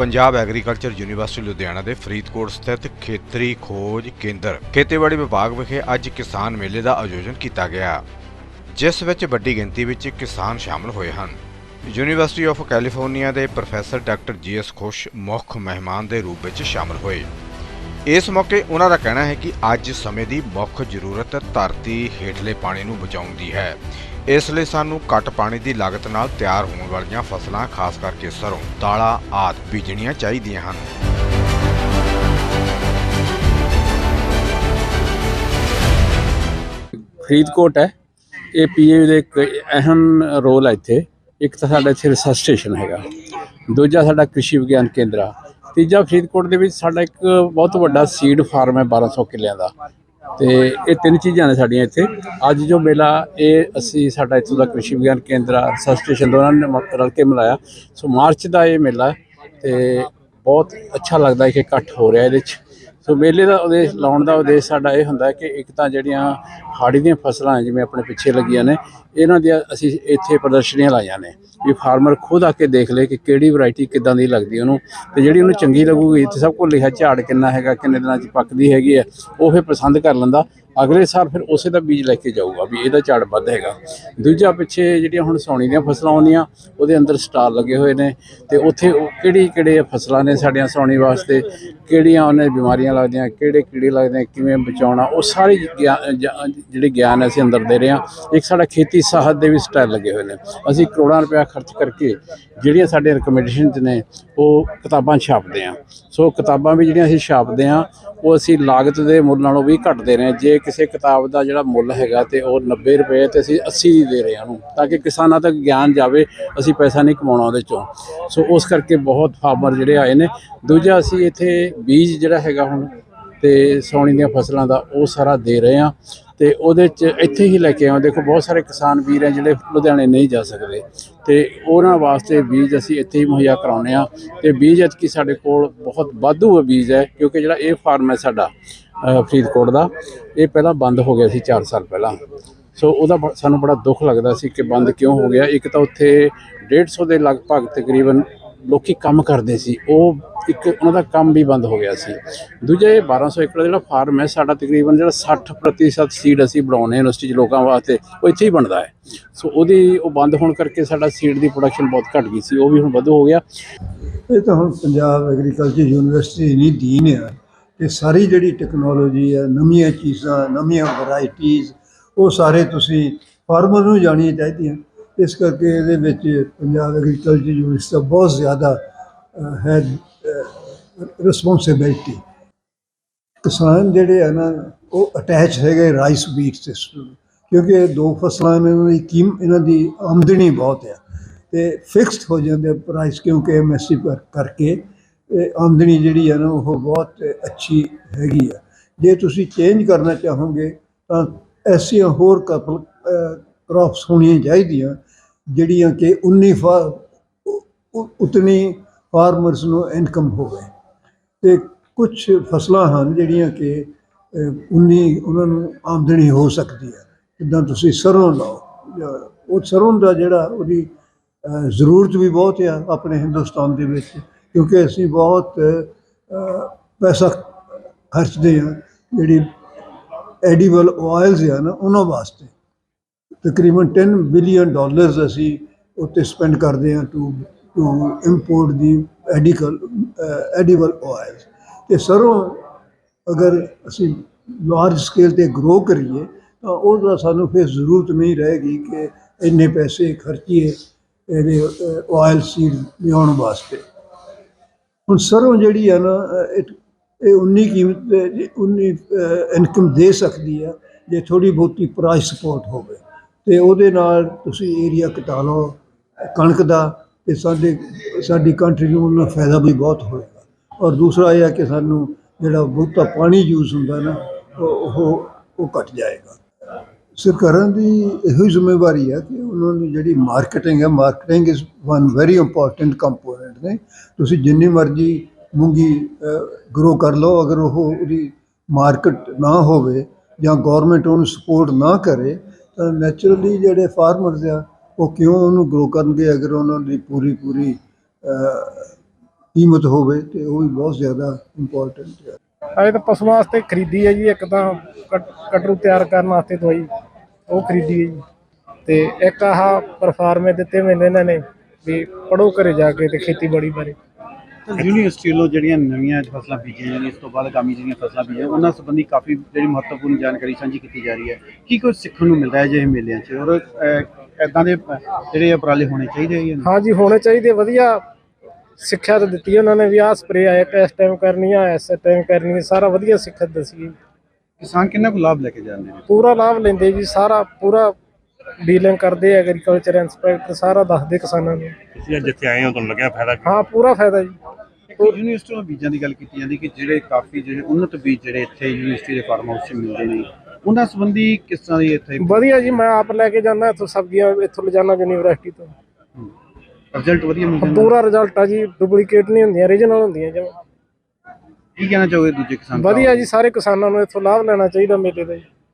Punjab agriculture university Ludhiana ਦੇ ਫਰੀਦਕੋਟ ਸਥਿਤ ਖੇਤਰੀ ਖੋਜ ਕੇਂਦਰ, ਖੇਤੀਬਾੜੀ ਵਿਭਾਗ ਵਿਖੇ ਅੱਜ ਕਿਸਾਨ ਮੇਲੇ ਦਾ ਆਯੋਜਨ ਕੀਤਾ ਗਿਆ, ਜਿਸ ਵਿੱਚ ਵੱਡੀ ਗਿਣਤੀ ਵਿੱਚ ਕਿਸਾਨ ਸ਼ਾਮਲ ਹੋਏ ਹਨ। ਯੂਨੀਵਰਸਿਟੀ ਆਫ ਕੈਲੀਫੋਰਨੀਆ ਦੇ professor doctor G G S Khush ਮੁੱਖ ਮਹਿਮਾਨ ਦੇ ਰੂਪ ਵਿੱਚ ਸ਼ਾਮਲ ਹੋਏ। ਇਸ ਮੌਕੇ ਉਹਨਾਂ ਦਾ ਕਹਿਣਾ ਹੈ ਕਿ ਅੱਜ ਸਮੇਂ ਦੀ ਮੁੱਖ ਜ਼ਰੂਰਤ ਧਰਤੀ ਹੇਠਲੇ ਪਾਣੀ ਨੂੰ ਬਚਾਉਣ ਦੀ ਹੈ। ਇਸ ਲਈ ਸਾਨੂੰ ਘੱਟ ਪਾਣੀ ਦੀ ਲਾਗਤ ਨਾਲ ਤਿਆਰ ਹੋਣ ਵਾਲੀਆਂ ਫਸਲਾਂ, ਖਾਸ ਕਰਕੇ ਸਰੋਂ ਦਾਲਾਂ ਆਦਿ ਬੀਜਣੀਆਂ ਚਾਹੀਦੀਆਂ ਹਨ। ਫਰੀਦਕੋਟ ਹੈ। ਇਹ ਪੀਏ ਦਾ ਇੱਕ ਅਹਿਮ ਰੋਲ ਹੈ ਇੱਥੇ। ਇੱਕ ਤਾਂ ਸਾਡਾ ਇੱਥੇ ਰਿਸਰਚ ਸਟੇਸ਼ਨ ਹੈਗਾ। ਦੂਜਾ ਸਾਡਾ ਕ੍ਰਿਸ਼ੀ ਵਿਗਿਆਨ ਕੇਂਦਰ ਆ। ਤੀਜਾ ਫਰੀਦਕੋਟ ਦੇ ਵਿੱਚ ਸਾਡਾ ਇੱਕ ਬਹੁਤ ਵੱਡਾ ਸੀਡ ਫਾਰਮ ਹੈ 1200 ਕਿੱਲਿਆਂ ਦਾ। ਤੇ ਇਹ ਤਿੰਨ ਚੀਜ਼ਾਂ ਨੇ ਸਾਡੀਆਂ ਇੱਥੇ। ਅੱਜ ਜੋ ਮੇਲਾ, ਇਹ ਅਸੀਂ ਸਾਡਾ ਇੱਥੋਂ ਦਾ ਕ੍ਰਿਸ਼ੀ ਵਿਗਿਆਨ ਕੇਂਦਰ ਆ ਰਿਸਰਚ ਸਟੇਸ਼ਨ ਦੋਨਾਂ ਨੇ ਮ- ਰਲ ਕੇ ਮਿਲਾਇਆ ਸੋ ਮਾਰਚ ਦਾ ਇਹ ਮੇਲਾ ਹੈ ਤੇ ਬਹੁਤ ਅੱਛਾ ਲੱਗਦਾ ਹੈ ਕਿ ਇਕੱਠ ਹੋ ਰਿਹਾ ਇਹਦੇ 'ਚ ਸੋ ਮੇਲੇ ਦਾ ਉਦੇਸ਼ ਲਾਉਣ ਦਾ ਉਦੇਸ਼ ਸਾਡਾ ਇਹ ਹੁੰਦਾ ਕਿ ਇੱਕ ਤਾਂ ਜਿਹੜੀਆਂ ਹਾੜੀ ਦੀਆਂ ਫਸਲਾਂ ਜਿਵੇਂ ਆਪਣੇ ਪਿੱਛੇ ਲੱਗੀਆਂ ਨੇ, ਇਹਨਾਂ ਦੀਆਂ ਅਸੀਂ ਇੱਥੇ ਪ੍ਰਦਰਸ਼ਨੀਆਂ ਲਾਈਆਂ ਨੇ, ਵੀ ਫਾਰਮਰ ਖੁਦ ਆ ਕੇ ਦੇਖ ਲੇ ਕਿ ਕਿਹੜੀ ਵੈਰਾਈਟੀ ਕਿੱਦਾਂ ਦੀ ਲੱਗਦੀ ਉਹਨੂੰ, ਤੇ ਜਿਹੜੀ ਉਹਨੂੰ ਚੰਗੀ ਲੱਗੂਗੀ, ਇੱਥੇ ਸਭ ਕੋਲ ਲਿਖਿਆ ਝਾੜ ਕਿੰਨਾ ਹੈਗਾ, ਕਿੰਨੇ ਦਿਨਾਂ 'ਚ ਪੱਕਦੀ ਹੈਗੀ ਹੈ, ਉਹ ਫਿਰ ਪਸੰਦ ਕਰ ਲੈਂਦਾ ਅਗਲੇ ਸਾਲ ਫਿਰ ਉਸੇ ਦਾ ਬੀਜ ਲੈ ਕੇ ਜਾਊਗਾ ਵੀ ਇਹਦਾ ਝਾੜ ਵੱਧ ਹੈਗਾ। ਦੂਜਾ ਪਿੱਛੇ ਜਿਹੜੀਆਂ ਹੁਣ ਸੌਣੀ ਦੀਆਂ ਫਸਲਾਂ ਆਉਂਦੀਆਂ, ਉਹਦੇ ਅੰਦਰ ਸਟਾਲ ਲੱਗੇ ਹੋਏ ਨੇ ਤੇ ਉੱਥੇ ਉਹ ਕਿਹੜੀ ਕਿਹੜੇ ਫਸਲਾਂ ਨੇ ਸਾਡੀਆਂ ਸੌਣੀ ਵਾਸਤੇ, ਕਿਹੜੀਆਂ ਉਹਨੇ ਬਿਮਾਰੀਆਂ ਲੱਗਦੀਆਂ, ਕਿਹੜੇ ਕੀੜੇ ਲੱਗਦੇ, ਕਿਵੇਂ ਬਚਾਉਣਾ, ਉਹ ਸਾਰੇ ਗਿਆ- ਜ- ਜਿਹੜੀ ਗਿਆਨ ਅਸੀਂ ਅੰਦਰ ਦੇ ਰਹੇ ਹਾਂ। ਇੱਕ ਸਾਡਾ ਖੇਤੀ ਸਾਹਤ ਦੇ ਵੀ ਸਟਾਲ ਲੱਗੇ ਹੋਏ ਨੇ। ਅਸੀਂ ਕਰੋੜਾਂ ਰੁਪਇਆ ਖਰਚ ਕਰਕੇ ਜਿਹੜੀਆਂ ਸਾਡੇ ਰეკਮੈਂਡੇਸ਼ਨਸ ਨੇ, ਉਹ ਕਿਤਾਬਾਂ ਛਾਪਦੇ ਹਾਂ। ਸੋ ਕਿਤਾਬਾਂ ਵੀ ਜਿਹੜੀਆਂ ਅਸੀਂ ਛਾਪਦੇ ਹਾਂ, ਉਹ ਅਸੀਂ ਲਾਗਤ ਦੇ ਮੁੱਲ ਨਾਲੋਂ ਵੀ ਘੱਟ ਦੇ ਰਹੇ। ਹਾਂ ਜੇ ਕਿਸੇ ਕਿਤਾਬ ਦਾ ਜਿਹੜਾ ਮੁੱਲ ਹੈਗਾ ਤੇ ਉਹ 90 ਰੁਪਏ ਤੇ ਅਸੀਂ 80 ਦੀ ਦੇ ਰਹੇ ਹਾਂ ਉਹਨੂੰ, ਤਾਂ ਕਿ ਕਿਸਾਨਾਂ ਤੱਕ ਗਿਆਨ ਜਾਵੇ, ਅਸੀਂ ਪੈਸਾ ਨਹੀਂ ਕਮਾਉਣਾ ਉਹਦੇ ਚੋਂ। ਸੋ ਉਸ ਕਰਕੇ ਬਹੁਤ ਫਾਰਮਰ ਜਿਹੜੇ ਆਏ ਨੇ। ਦੂਜਾ ਅਸੀਂ ਇੱਥੇ ਬੀਜ ਜਿਹੜਾ ਹੈਗਾ ਹੁਣ ਤੇ ਸੌਣੀ ਦੀਆਂ ਫਸਲਾਂ ਦਾ, ਉਹ ਸਾਰਾ ਦੇ ਰਹੇ ਹਾਂ। ਤੇ ਉਹਦੇ ਚ ਇੱਥੇ ਹੀ ਲੈ ਕੇ ਆਉਂ ਦੇਖੋ, ਬਹੁਤ ਸਾਰੇ ਕਿਸਾਨ ਵੀਰ ਹੈ ਜਿਹੜੇ ਲੁਧਿਆਣੇ ਨਹੀਂ ਜਾ ਸਕਦੇ। ਤੇ ਉਹਨਾਂ ਵਾਸਤੇ ਬੀਜ ਅਸੀਂ ਇੱਥੇ ਹੀ ਮੁਹੱਈਆ ਕਰਾਉਂਦੇ ਆ ਤੇ ਬੀਜ ਅੱਜ ਐਤਕੀ ਸਾਡੇ ਕੋਲ ਬਹੁਤ ਵਾਧੂ ਬੀਜ ਹੈ, ਕਿਉਂਕਿ ਜਿਹੜਾ ਇਹ ਫਾਰਮ ਹੈ ਸਾਡਾ ਫਰੀਦਕੋਟ ਦਾ, ਇਹ ਪਹਿਲਾਂ ਬੰਦ ਹੋ ਗਿਆ ਸੀ 4 ਸਾਲ ਪਹਿਲਾਂ। ਸੋ ਉਹਦਾ ਬ- ਸਾਨੂੰ ਬੜਾ ਦੁੱਖ ਲੱਗਦਾ ਸੀ ਕਿ ਬੰਦ ਕਿਉਂ ਹੋ ਗਿਆ। ਇੱਕ ਤਾਂ ਉੱਥੇ 150 ਦੇ ਲਗਭਗ ਤਕਰੀਬਨ ਲੋਕੀ ਕੰਮ ਕਰਦੇ ਸੀ। ਉਹ ਇੱਕ, ਉਹਨਾਂ ਦਾ ਕੰਮ ਵੀ ਬੰਦ ਹੋ ਗਿਆ ਸੀ। ਦੂਜਾ ਇਹ 1200 ਏਕੜ ਦਾ ਜਿਹੜਾ ਫਾਰਮ ਹੈ, ਸਾਡਾ ਤਕਰੀਬਨ ਜਿਹੜਾ 60% ਸੀਡ ਅਸੀਂ ਬਣਾਉਂਦੇ ਹਾਂ ਯੂਨੀਵਰਸਿਟੀ 'ਚ ਲੋਕਾਂ ਵਾਸਤੇ, ਉਹ ਇੱਥੇ ਹੀ ਬਣਦਾ ਹੈ। ਸੋ ਉਹਦੀ, ਉਹ ਬੰਦ ਹੋਣ ਕਰਕੇ ਸਾਡਾ ਸੀਡ ਦੀ ਪ੍ਰੋਡਕਸ਼ਨ ਬਹੁਤ ਘਟ ਗਈ ਸੀ। ਉਹ ਵੀ ਹੁਣ ਵਧੂ ਹੋ ਗਿਆ। ਇਹ ਤਾਂ ਹੁਣ ਪੰਜਾਬ ਐਗਰੀਕਲਚਰ ਯੂਨੀਵਰਸਿਟੀ ਨਹੀਂ ਦੀਨ ਆ ਇਹ ਸਾਰੀ ਜਿਹੜੀ ਟੈਕਨੋਲੋਜੀ ਹੈ, ਨਵੀਆਂ ਚੀਜ਼ਾਂ, ਨਵੀਆਂ ਵੈਰਾਈਟੀਆਂ ਉਹ ਸਾਰੇ ਤੁਸੀਂ ਫਾਰਮਰ ਨੂੰ ਜਾਣੀਆਂ ਚਾਹੀਦੀਆਂ। ਇਸ ਕਰਕੇ ਇਹਦੇ ਵਿੱਚ ਪੰਜਾਬ ਐਗਰੀਕਲਚਰ ਯੂਨੀਵਰਸਿਟੀ ਦਾ ਬਹੁਤ ਜ਼ਿਆਦਾ ਹੈ ਰਿਸਪੌਂਸਿਬਿਲਟੀ ਕਿਸਾਨ ਜਿਹੜੇ ਆ ਨਾ, ਉਹ ਅਟੈਚ ਹੈਗੇ ਰਾਈਸ ਬੀਟ ਸਿਸਟਮ ਕਿਉਂਕਿ ਇਹ ਦੋ ਫਸਲਾਂ ਨੇ, ਇਹਨਾਂ ਦੀ ਕੀਮ, ਇਹਨਾਂ ਦੀ ਆਮਦਨੀ ਬਹੁਤ ਆ। ਤੇ ਫਿਕਸਡ ਹੋ ਜਾਂਦੇ ਪ੍ਰਾਈਸ ਕਿਉਂਕਿ ਐਮਐਸਪੀ ਕਰ, ਕਰਕੇ ਆਮਦਨੀ ਜਿਹੜੀ ਆ ਨਾ ਉਹ ਬਹੁਤ ਅੱਛੀ ਹੈਗੀ ਆ। ਜੇ ਤੁਸੀਂ ਚੇਂਜ ਕਰਨਾ ਚਾਹੋਗੇ ਤਾਂ ਐਸੀਆਂ ਹੋਰ ਕਪਲ ਕ੍ਰੌਪਸ ਹੋਣੀਆਂ ਚਾਹੀਦੀਆਂ ਜਿਹੜੀਆਂ ਕਿ 19 ਫਾ ਉ- ਉਤਨੀ ਫਾਰਮਰਸ ਨੂੰ ਇਨਕਮ ਹੋਵੇ। ਤੇ ਕੁਝ ਫਸਲਾਂ ਹਨ ਜਿਹੜੀਆਂ ਕਿ ਅਹ, ਉਨੀ ਉਹਨਾਂ ਨੂੰ ਆਮਦਨੀ ਹੋ ਸਕਦੀ ਹੈ ਜਿੱਦਾਂ ਤੁਸੀਂ ਸਰੋਂ ਲਾਓ ਜਾਂ ਉਹ ਸਰੋਂ ਦਾ ਜਿਹੜਾ ਉਹਦੀ ਜ਼ਰੂਰਤ ਵੀ ਬਹੁਤ ਆ ਆਪਣੇ ਹਿੰਦੁਸਤਾਨ ਦੇ ਵਿੱਚ। ਕਿਉਂਕਿ ਅਸੀਂ ਬਹੁਤ ਪੈਸਾ ਖਰਚਦੇ ਆ ਜਿਹੜੀ ਐਡੀਬਲ ਆਇਲਸ ਆ ਨਾ, ਉਹਨਾਂ ਵਾਸਤੇ। ਤਕਰੀਬਨ 10 ਬਿਲੀਅਨ ਡਾਲਰਸ ਅਸੀਂ ਉੱਤੇ ਸਪੈਂਡ ਕਰਦੇ ਹਾਂ ਟੂ ਟੂ ਇੰਪੋਰਟ ਦੀ ਐਡੀਕਲ ਐਡੀਬਲ ਆਇਲਸ ਤੇ ਸਰੋਂ ਅਗਰ ਅਸੀਂ ਲਾਰਜ ਸਕੇਲ ਤੇ ਗਰੋ ਕਰੀਏ, ਤਾਂ ਉਹਦਾ ਸਾਨੂੰ ਫਿਰ ਜ਼ਰੂਰਤ ਨਹੀਂ ਰਹੇਗੀ ਕਿ ਇੰਨੇ ਪੈਸੇ ਖਰਚੀਏ ਇਹਦੇ ਆਇਲ ਸੀਡ ਲਿਆਉਣ ਵਾਸਤੇ। ਹੁਣ ਸਰੋਂ ਜਿਹੜੀ ਆ ਨਾ ਇਹ ਇਹ ਉਨੀ ਕੀਮਤ ਤੇ ਜੇ ਉਨੀ ਇਨਕਮ ਦੇ ਸਕਦੀ ਆ, ਜੇ ਥੋੜੀ ਬਹੁਤੀ ਪ੍ਰਾਈਸ ਸਪੋਰਟ ਹੋਵੇ। ਤੇ ਉਹਦੇ ਨਾਲ ਤੁਸੀਂ ਏਰੀਆ ਘਟਾ ਲਓ, ਕਣਕ ਦਾ, ਤੇ ਸਾਡੇ, ਸਾਡੀ ਕੰਟਰੀ ਨੂੰ ਉਹਨਾਂ ਫਾਇਦਾ ਵੀ ਬਹੁਤ ਹੋਏਗਾ। ਔਰ ਦੂਸਰਾ ਇਹ ਹੈ ਕਿ ਸਾਨੂੰ ਜਿਹੜਾ ਬਹੁਤਾ ਪਾਣੀ ਯੂਜ਼ ਹੁੰਦਾ ਨਾ, ਉਹ ਉਹ ਉਹ ਘਟ ਜਾਏਗਾ। ਸਰਕਾਰਾਂ ਦੀ ਇਹੋ ਹੀ ਜ਼ਿੰਮੇਵਾਰੀ ਹੈ ਕਿ ਉਹਨਾਂ ਦੀ ਜਿਹੜੀ ਮਾਰਕੀਟਿੰਗ ਹੈ marketing is one very important component ਨੇ ਤੁਸੀਂ ਜਿੰਨੀ ਮਰਜ਼ੀ ਮੂੰਗੀ ਗਰੋ ਕਰ ਲਓ, ਅਗਰ ਉਹ ਉਹਦੀ ਮਾਰਕੀਟ ਨਾ ਹੋਵੇ ਜਾਂ ਗਵਰਨਮੈਂਟ ਉਹਨੂੰ ਸਪੋਰਟ ਨਾ ਕਰੇ, ਤਾਂ ਨੈਚੁਰਲੀ ਜਿਹੜੇ ਫਾਰਮਰਸ ਆ, ਉਹ ਕਿਉਂ ਉਹਨੂੰ ਗਰੋ ਕਰਨਗੇ ਅਗਰ ਉਹਨਾਂ ਦੀ ਪੂਰੀ ਪੂਰੀ ਕੀਮਤ ਹੋਵੇ, ਤੇ ਉਹ ਵੀ ਬਹੁਤ ਜ਼ਿਆਦਾ ਇੰਪੋਰਟੈਂਟ ਹੈ ਅਜੇ ਤਾਂ ਪਸ਼ੂਆਂ ਵਾਸਤੇ ਖਰੀਦੀ ਹੈ ਜੀ, ਇੱਕ ਤਾਂ ਕਟਰੂ ਤਿਆਰ ਕਰਨ ਵਾਸਤੇ ਦਵਾਈ, ਉਹ ਖਰੀਦੀ ਹੈ ਜੀ। ਤੇ ਇੱਕ ਆਹ ਪਰਫਾਰਮੇ ਦਿੱਤੇ ਮੈਨੂੰ ਇਹਨਾਂ ਨੇ ਵੀ ਪੜੋ ਘਰੇ ਜਾ ਕੇ ਤੇ ਖੇਤੀਬਾੜੀ ਬਾਰੇ। ਯੂਨੀਵਰਸਿਟੀ ਵੱਲੋਂ ਜਿਹੜੀਆਂ ਨਵੀਆਂ ਫਸਲਾਂ ਬੀਜੀਆਂ ਜਾਂਦੀਆਂ ਇਸ ਤੋਂ ਬਾਅਦ ਆਗਾਮੀ ਜਿਹੜੀਆਂ ਫਸਲਾਂ ਬੀਜੀਆਂ ਉਹਨਾਂ ਸੰਬੰਧੀ ਕਾਫੀ ਜਿਹੜੀ ਮਹੱਤਵਪੂਰਨ ਜਾਣਕਾਰੀ ਸਾਂਝੀ ਕੀਤੀ ਜਾ ਰਹੀ ਹੈ। ਕੀ ਕੁਝ ਸਿੱਖਣ ਨੂੰ ਮਿਲਦਾ ਹੈ ਜਿਹੇ ਮੇਲਿਆਂ 'ਚ? ਔਰ ਇਦਾਂ ਦੇ ਜਿਹੜੇ ਉਪਰਾਲੇ ਹੋਣੇ ਚਾਹੀਦੇ ਹੈ ਜਾਂ ਜੀ ਹੋਣੇ ਚਾਹੀਦੇ ਵਧੀਆ ਸਿੱਖਿਆ ਤਾਂ ਦਿੱਤੀ ਉਹਨਾਂ ਨੇ ਵੀ ਆਹ ਸਪਰੇ ਆਇਆ ਇਸ ਟਾਈਮ ਕਰਨੀ ਆ ਇਸ ਟਾਈਮ ਕਰਨੀ ਆ, ਸਾਰਾ ਵਧੀਆ ਸਿੱਖਿਆ ਦੱਸੀ ਕਿਸਾਨ ਕਿੰਨਾ ਕੁ ਲਾਭ ਲੈ ਕੇ ਜਾਂਦੇ ਨੇ? ਪੂਰਾ ਲਾਭ ਲੈਂਦੇ ਜੀ ਸਾਰਾ ਪੂਰਾ ਡੀਲਿੰਗ ਕਰਦੇ ਐਗਰੀਕਲਚਰ ਇੰਸਪੈਕਟਰ ਸਾਰਾ ਦੱਸਦੇ ਕਿਸਾਨਾਂ ਨੂੰ। ਤੁਸੀਂ ਅੱਜ ਜਿੱਥੇ ਆਏ ਹੋ ਤੁਹਾਨੂੰ ਲੱਗਿਆ ਫਾਇਦਾ ਕੀ? ਹਾਂ ਪੂਰਾ ਫਾਇਦਾ ਜੀ। ਯੂਨੀਵਰਸਿਟੀ ਵੱਲੋਂ ਬੀਜਾਂ ਦੀ ਗੱਲ ਕੀਤੀ ਜਾਂਦੀ ਕਿ ਜਿਹੜੇ ਕਾਫੀ ਜਿਹੜੇ ਉન્નਤ ਬੀਜ ਜਿਹੜੇ ਇੱਥੇ ਯੂਨੀਵਰਸਿਟੀ ਦੇ ਫਾਰਮ ਹਾਊਸ 'ਚ ਮਿਲਦੇ ਨੇ ਉਹਨਾਂ ਸੰਬੰਧੀ ਕਿਸ ਤਰ੍ਹਾਂ ਦੀ ਇੱਥੇ ਵਧੀਆ ਜੀ ਮੈਂ ਆਪ ਲੈ ਕੇ ਜਾਂਦਾ ਇੱਥੋਂ ਸਬਜ਼ੀਆਂ ਇੱਥੋਂ ਲਿਜਾਣਾ ਯੂਨੀਵਰਸਿਟੀ ਤੋਂ। ਰਿਜ਼ਲਟ ਵਧੀਆ ਮਿਲ ਜਾਂਦਾ ਪੂਰਾ ਰਿਜ਼ਲਟ ਆ ਜੀ ਡੁਪਲੀਕੇਟ ਨਹੀਂ ਹੁੰਦੀਆਂ ਰੀਜਨਲ ਹੁੰਦੀਆਂ ਜਿਵੇਂ ਕੀ ਕਹਿਣਾ ਚਾਹੋਗੇ ਦੂਜੇ ਕਿਸਾਨ ਵਧੀਆ ਜੀ ਸਾਰੇ ਕਿਸਾਨਾਂ ਨੂੰ ਇੱਥੋਂ ਲਾਭ ਲੈਣਾ ਚਾਹੀਦਾ ਮੇਲੇ ਦਾ ਜੀ।